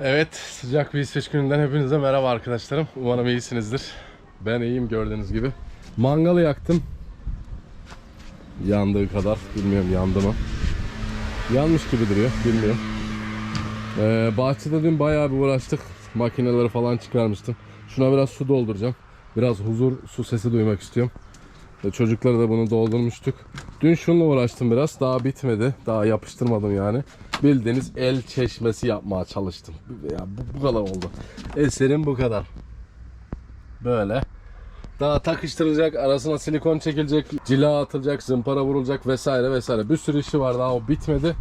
Evet, sıcak bir İsveç gününden hepinize merhaba arkadaşlarım. Umarım iyisinizdir. Ben iyiyim gördüğünüz gibi. Mangalı yaktım. Yandığı kadar. Bilmiyorum yandı mı. Yanmış gibi duruyor. Bilmiyorum. Ee, bahçede dün bayağı bir uğraştık. Makineleri falan çıkarmıştım. Şuna biraz su dolduracağım. Biraz huzur su sesi duymak istiyorum. Çocuklara da bunu doldurmuştuk. Dün şununla uğraştım biraz. Daha bitmedi. Daha yapıştırmadım yani. Bildiğiniz el çeşmesi yapmaya çalıştım. Ya bu, bu kadar oldu. Eserim bu kadar. Böyle. Daha takıştırılacak, arasına silikon çekilecek, cila atılacak, zımpara vurulacak vesaire vesaire. Bir sürü işi var daha o bitmedi.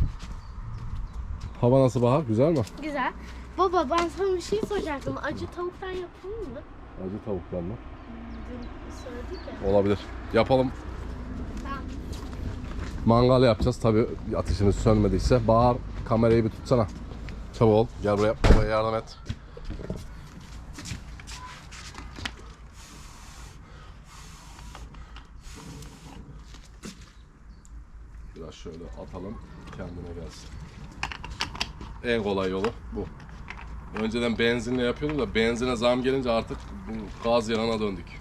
Hava nasıl Bahar? Güzel mi? Güzel. Baba ben sana bir şey soracaktım. Acı tavuktan yapalım mı? Acı tavuklar mı? Söyledik ya. Olabilir. Yapalım. Tamam. Mangal yapacağız tabi ateşimiz sönmediyse. Bahar kamerayı bir tutsana. Çabuk ol. Gel buraya babaya yardım et. Biraz şöyle atalım kendine gelsin. En kolay yolu bu. Önceden benzinle yapıyordum da benzine zam gelince artık bu gaz yanına döndük.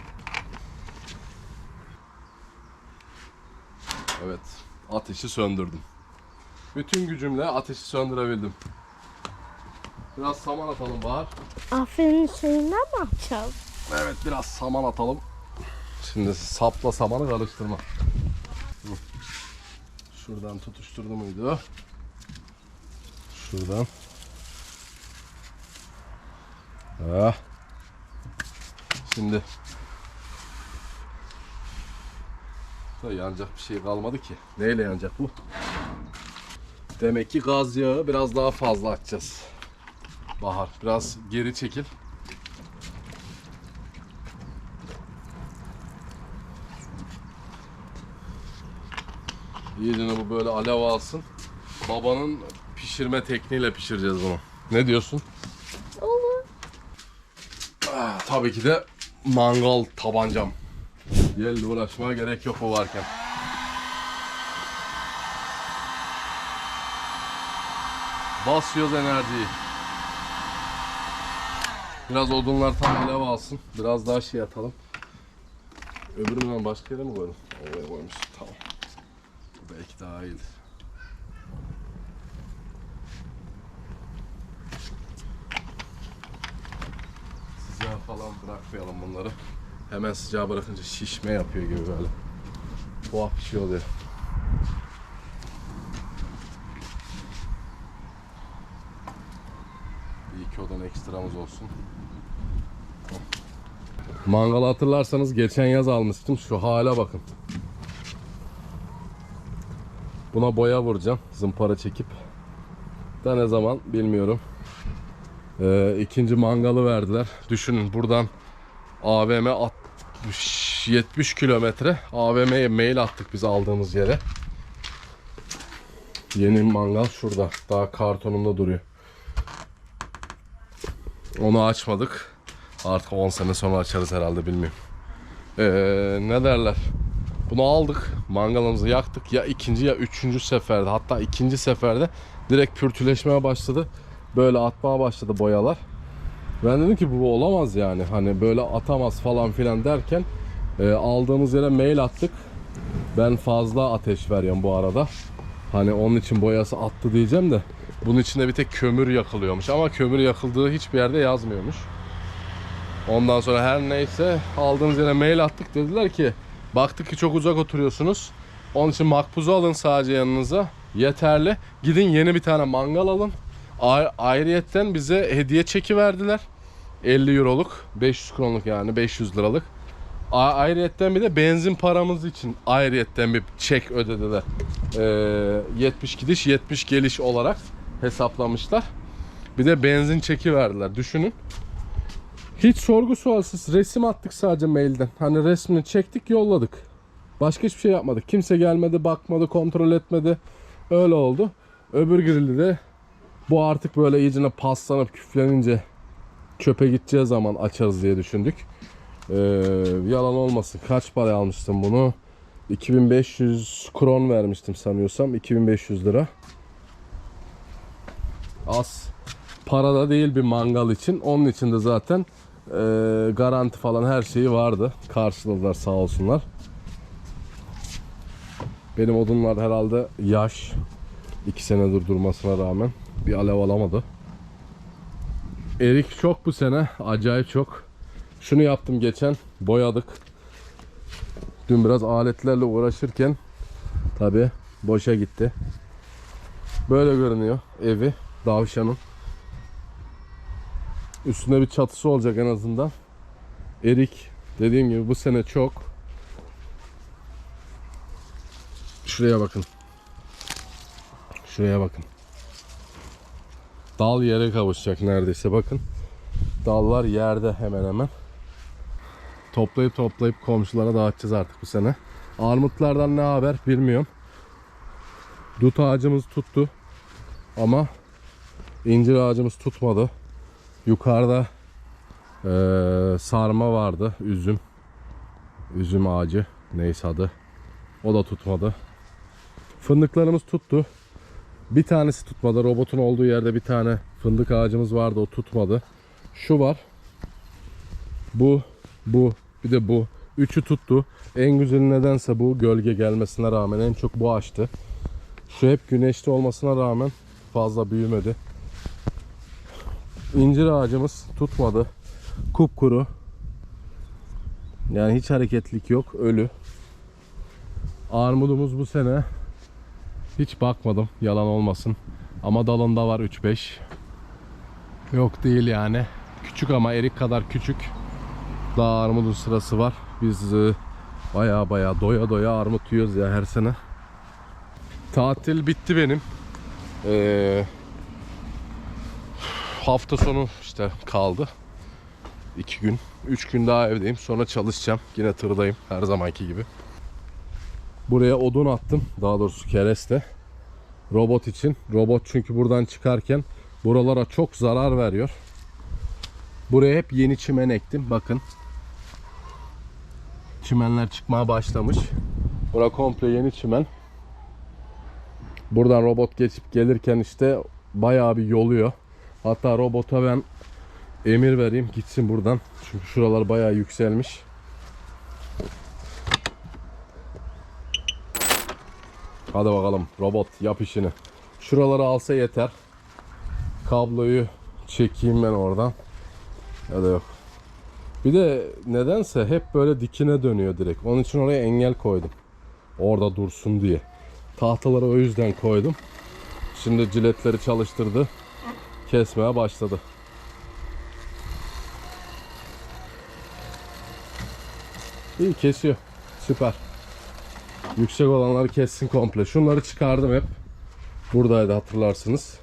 Evet. Ateşi söndürdüm. Bütün gücümle ateşi söndürebildim. Biraz saman atalım Bahar. Aferin suyundan mı yapacağız? Evet biraz saman atalım. Şimdi sapla samanı karıştırma. Şuradan tutuşturdu muydu? Şuradan. Ah. Şimdi da yanacak bir şey kalmadı ki. Neyle yanacak bu? Demek ki gaz yağı biraz daha fazla atacağız. Bahar biraz geri çekil. İyicene bu böyle alev alsın. Babanın pişirme tekniğiyle pişireceğiz bunu. Ne diyorsun? Olur. Ah, tabii ki de mangal tabancam. Yelle uğraşmaya gerek yok o varken. Basıyoruz enerjiyi. Biraz odunlar tam alev alsın. Biraz daha şey atalım. Öbürünü ben başka yere mi koydum? Oraya koymuş. Tamam. Belki daha iyidir. Sıcağı falan bırakmayalım bunları. Hemen sıcağı bırakınca şişme yapıyor gibi böyle. Tuhaf bir şey oluyor. İyi ki odan ekstramız olsun. Mangalı hatırlarsanız geçen yaz almıştım. Şu hale bakın. Buna boya vuracağım. Zımpara çekip. Da ne zaman bilmiyorum. Ee, ikinci mangalı verdiler. Düşünün buradan AVM 60 70 kilometre AVM'ye mail attık biz aldığımız yere. Yeni mangal şurada. Daha kartonunda duruyor. Onu açmadık. Artık 10 sene sonra açarız herhalde bilmiyorum. Ee, ne derler? Bunu aldık. Mangalımızı yaktık. Ya ikinci ya üçüncü seferde hatta ikinci seferde direkt pürtüleşmeye başladı. Böyle atmaya başladı boyalar. Ben dedim ki bu olamaz yani. Hani böyle atamaz falan filan derken e, aldığımız yere mail attık. Ben fazla ateş veriyorum bu arada. Hani onun için boyası attı diyeceğim de bunun içinde bir tek kömür yakılıyormuş ama kömür yakıldığı hiçbir yerde yazmıyormuş. Ondan sonra her neyse aldığımız yere mail attık dediler ki baktık ki çok uzak oturuyorsunuz. Onun için makbuzu alın sadece yanınıza. Yeterli. Gidin yeni bir tane mangal alın. Ayrıyetten bize hediye çeki verdiler. 50 euroluk, 500 kronluk yani 500 liralık. A- ayrıyetten bir de benzin paramız için ayrıyetten bir çek ödediler. Ee, 70 gidiş 70 geliş olarak hesaplamışlar. Bir de benzin çeki verdiler. Düşünün. Hiç sorgu sualsiz resim attık sadece mailden. Hani resmini çektik yolladık. Başka hiçbir şey yapmadık. Kimse gelmedi, bakmadı, kontrol etmedi. Öyle oldu. Öbür grilli de bu artık böyle iyicene paslanıp küflenince çöpe gideceği zaman açarız diye düşündük. Ee, yalan olmasın. Kaç para almıştım bunu? 2500 kron vermiştim sanıyorsam. 2500 lira. Az Parada değil bir mangal için. Onun için de zaten e, garanti falan her şeyi vardı. Karşıladılar sağ olsunlar. Benim odunlar herhalde yaş. 2 senedir durmasına rağmen bir alev alamadı. Erik çok bu sene. Acayip çok. Şunu yaptım geçen. Boyadık. Dün biraz aletlerle uğraşırken tabi boşa gitti. Böyle görünüyor evi. Davşanın. Üstünde bir çatısı olacak en azından. Erik dediğim gibi bu sene çok. Şuraya bakın. Şuraya bakın. Dal yere kavuşacak neredeyse bakın. Dallar yerde hemen hemen. Toplayıp toplayıp komşulara dağıtacağız artık bu sene. Armutlardan ne haber bilmiyorum. Dut ağacımız tuttu. Ama incir ağacımız tutmadı. Yukarıda eee, sarma vardı. Üzüm. Üzüm ağacı. Neyse adı. O da tutmadı. Fındıklarımız tuttu. Bir tanesi tutmadı. Robotun olduğu yerde bir tane fındık ağacımız vardı. O tutmadı. Şu var. Bu, bu, bir de bu. Üçü tuttu. En güzeli nedense bu gölge gelmesine rağmen en çok bu açtı. Şu hep güneşli olmasına rağmen fazla büyümedi. İncir ağacımız tutmadı. Kupkuru. Yani hiç hareketlik yok. Ölü. Armudumuz bu sene hiç bakmadım yalan olmasın. Ama dalında var 3-5. Yok değil yani. Küçük ama erik kadar küçük. Daha armudun sırası var. Biz e, baya baya doya doya armut yiyoruz ya her sene. Tatil bitti benim. Ee, hafta sonu işte kaldı. 2 gün. 3 gün daha evdeyim. Sonra çalışacağım. Yine tırdayım her zamanki gibi. Buraya odun attım. Daha doğrusu kereste. Robot için. Robot çünkü buradan çıkarken buralara çok zarar veriyor. Buraya hep yeni çimen ektim. Bakın. Çimenler çıkmaya başlamış. Bura komple yeni çimen. Buradan robot geçip gelirken işte bayağı bir yoluyor. Hatta robota ben emir vereyim gitsin buradan. Çünkü şuralar bayağı yükselmiş. Hadi bakalım robot yap işini. Şuraları alsa yeter. Kabloyu çekeyim ben oradan. Ya da yok. Bir de nedense hep böyle dikine dönüyor direkt. Onun için oraya engel koydum. Orada dursun diye. Tahtaları o yüzden koydum. Şimdi ciletleri çalıştırdı. Kesmeye başladı. İyi kesiyor. Süper. Yüksek olanları kessin komple. Şunları çıkardım hep. Buradaydı hatırlarsınız.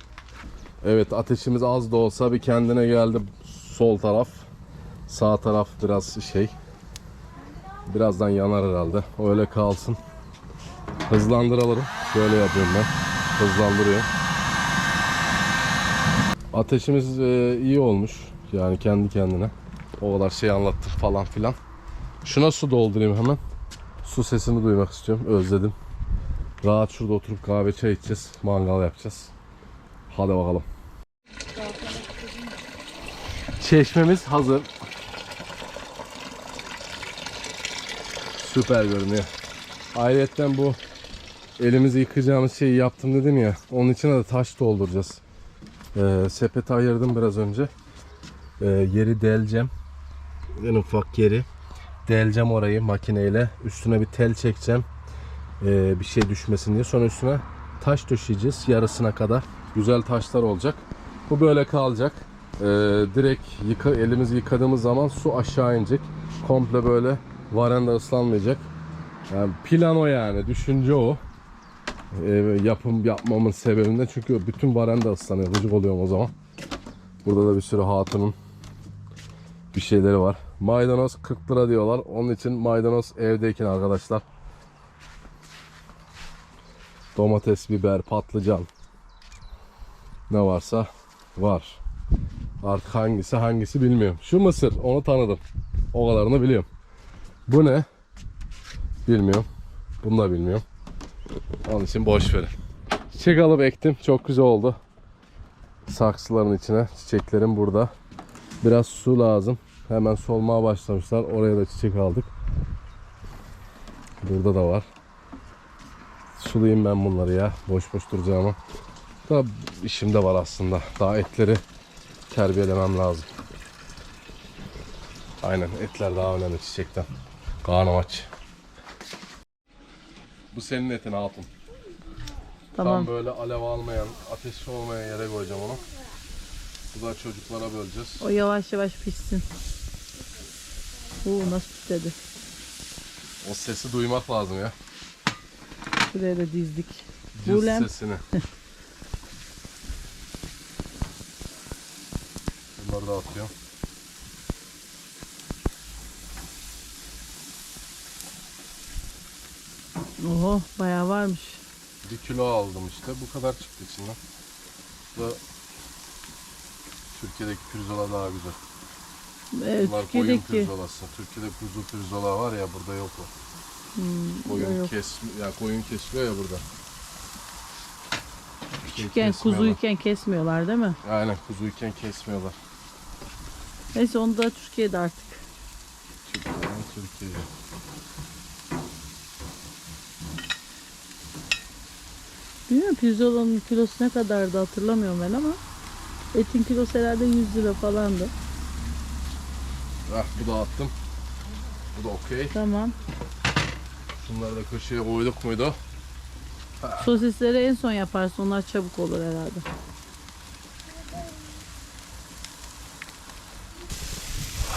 Evet ateşimiz az da olsa bir kendine geldi sol taraf. Sağ taraf biraz şey. Birazdan yanar herhalde. Öyle kalsın. Hızlandıralım. Şöyle yapıyorum ben. Hızlandırıyor. Ateşimiz e, iyi olmuş. Yani kendi kendine. O kadar şey anlattım falan filan. Şuna su doldurayım hemen. Su sesini duymak istiyorum. Özledim. Rahat şurada oturup kahve çay içeceğiz. Mangal yapacağız. Hadi bakalım. Çeşmemiz hazır. Süper görünüyor. Ayrıca bu elimizi yıkayacağımız şeyi yaptım dedim ya. Onun içine de taş dolduracağız. Ee, sepeti ayırdım biraz önce. Ee, yeri deleceğim. En ufak yeri. Deleceğim orayı makineyle. Üstüne bir tel çekeceğim. Ee, bir şey düşmesin diye. Sonra üstüne taş döşeyeceğiz yarısına kadar. Güzel taşlar olacak. Bu böyle kalacak. Ee, direkt yıka, elimizi yıkadığımız zaman su aşağı inecek. Komple böyle varanda ıslanmayacak. Yani plan o yani. Düşünce o. Ee, yapım yapmamın sebebinden çünkü bütün varanda ıslanıyor. Gıcık oluyorum o zaman. Burada da bir sürü hatunun bir şeyleri var. Maydanoz 40 lira diyorlar. Onun için maydanoz evdeyken arkadaşlar. Domates, biber, patlıcan. Ne varsa var. Artık hangisi hangisi bilmiyorum. Şu mısır onu tanıdım. O kadarını biliyorum. Bu ne? Bilmiyorum. Bunu da bilmiyorum. Onun için boş verin. Çiçek alıp ektim. Çok güzel oldu. Saksıların içine çiçeklerim burada. Biraz su lazım. Hemen solmaya başlamışlar. Oraya da çiçek aldık. Burada da var. Sulayayım ben bunları ya. Boş boş duracağıma. Daha işim de var aslında. Daha etleri terbiyelemem lazım. Aynen etler daha önemli çiçekten. Karnım aç. Bu senin etin hatun. Tamam. Tam böyle alev almayan, ateşi olmayan yere koyacağım onu. Bu da çocuklara böleceğiz. O yavaş yavaş pişsin. Oo nasıl pisledi. O sesi duymak lazım ya. Şuraya da dizdik. Cız Bulem. sesini. Bunları da atıyorum. Oho bayağı varmış. Bir kilo aldım işte. Bu kadar çıktı içinden. Bu da Türkiye'deki pirzola daha güzel. Evet, Bunlar koyun Türkiye'deki pirzolası. Türkiye'de kuzu pirzola var ya burada yok o. koyun yok. kes ya koyun kesiliyor ya burada. Şey küçükken kesmiyorlar. kuzuyken kesmiyorlar değil mi? Aynen kuzuyken kesmiyorlar. Neyse onu da Türkiye'de artık. Türkiye'den Türkiye'ye. Bilmiyorum pirzolanın kilosu ne kadardı hatırlamıyorum ben ama etin kilosu herhalde 100 lira falandı. Ah bu da attım. Bu da okey. Tamam. Şunları da köşeye koyduk muydu? Sosisleri en son yaparsın. Onlar çabuk olur herhalde.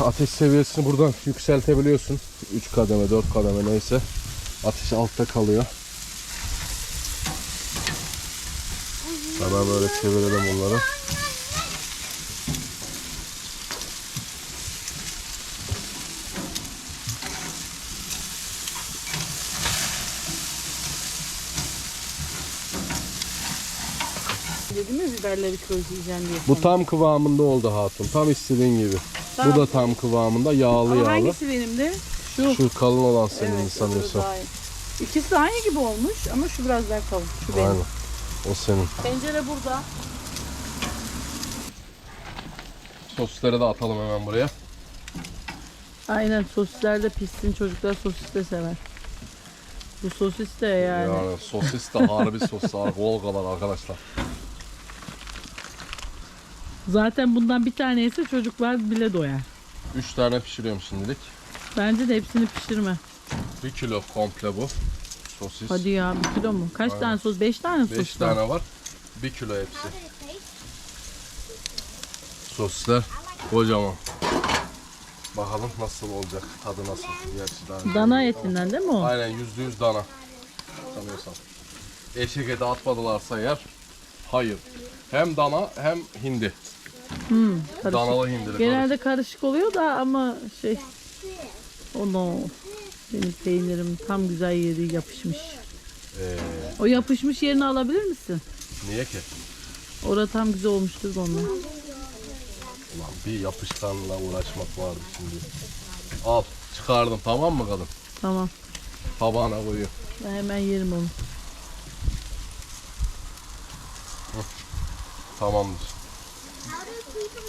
Ateş seviyesini buradan yükseltebiliyorsun. 3 kademe, 4 kademe neyse. Ateş altta kalıyor. Hemen böyle çevirelim bunları. Biberleri közleyeceğim diye. Bu tam kıvamında oldu hatun. Tam istediğin gibi. Tamam. Bu da tam kıvamında yağlı Ama yağlı. hangisi benimdi? Şu. Şu kalın olan senin Evet, iyi. İkisi de aynı gibi olmuş ama şu biraz daha kalın. Şu benim. Aynen. O senin. Tencere burada. Sosları da atalım hemen buraya. Aynen sosisler de pişsin. Çocuklar sosis de sever. Bu sosis de yani. Yani sosis de harbi sos. Volgalar arkadaşlar. Zaten bundan bir tane yese çocuklar bile doyar. 3 tane pişiriyorum şimdilik. Bence de hepsini pişirme. 1 kilo komple bu. Sosis. Hadi ya bir kilo mu? Kaç tane sos? Beş tane sos 5 var. tane var. 1 kilo hepsi. Sosisler kocaman. Bakalım nasıl olacak. Tadı nasıl? Gerçi daha önce Dana ama. etinden değil mi o? Aynen yüzde yüz dana. Sanıyorsam. Eşek eti atmadılarsa eğer hayır. Hem dana hem hindi. Hmm, karışık. Hindi. de Genelde karışık oluyor da ama şey onu benim peynirim tam güzel yeri yapışmış. Ee, O yapışmış yerini alabilir misin? niye ki? Orada tam güzel olmuştur ondan. Ulan bir yapışkanla uğraşmak vardı şimdi. Al çıkardım tamam mı kadın? Tamam. Tabağına koyuyor. Ben hemen yerim onu. Tamamdır.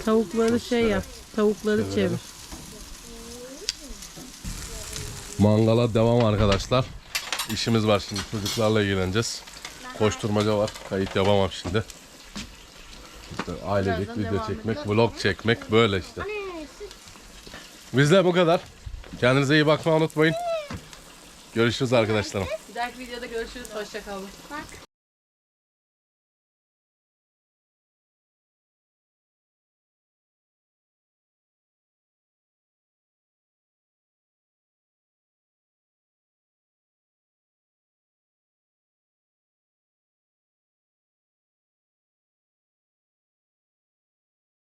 Tavukları şey yap. Tavukları çevir. Mangala devam arkadaşlar. İşimiz var şimdi çocuklarla ilgileneceğiz. Koşturmaca var. Kayıt yapamam şimdi. İşte ailecek video çekmek, vlog çekmek böyle işte. Bizde bu kadar. Kendinize iyi bakmayı unutmayın. Görüşürüz arkadaşlarım. Bir dahaki videoda görüşürüz. Hoşçakalın. Bak.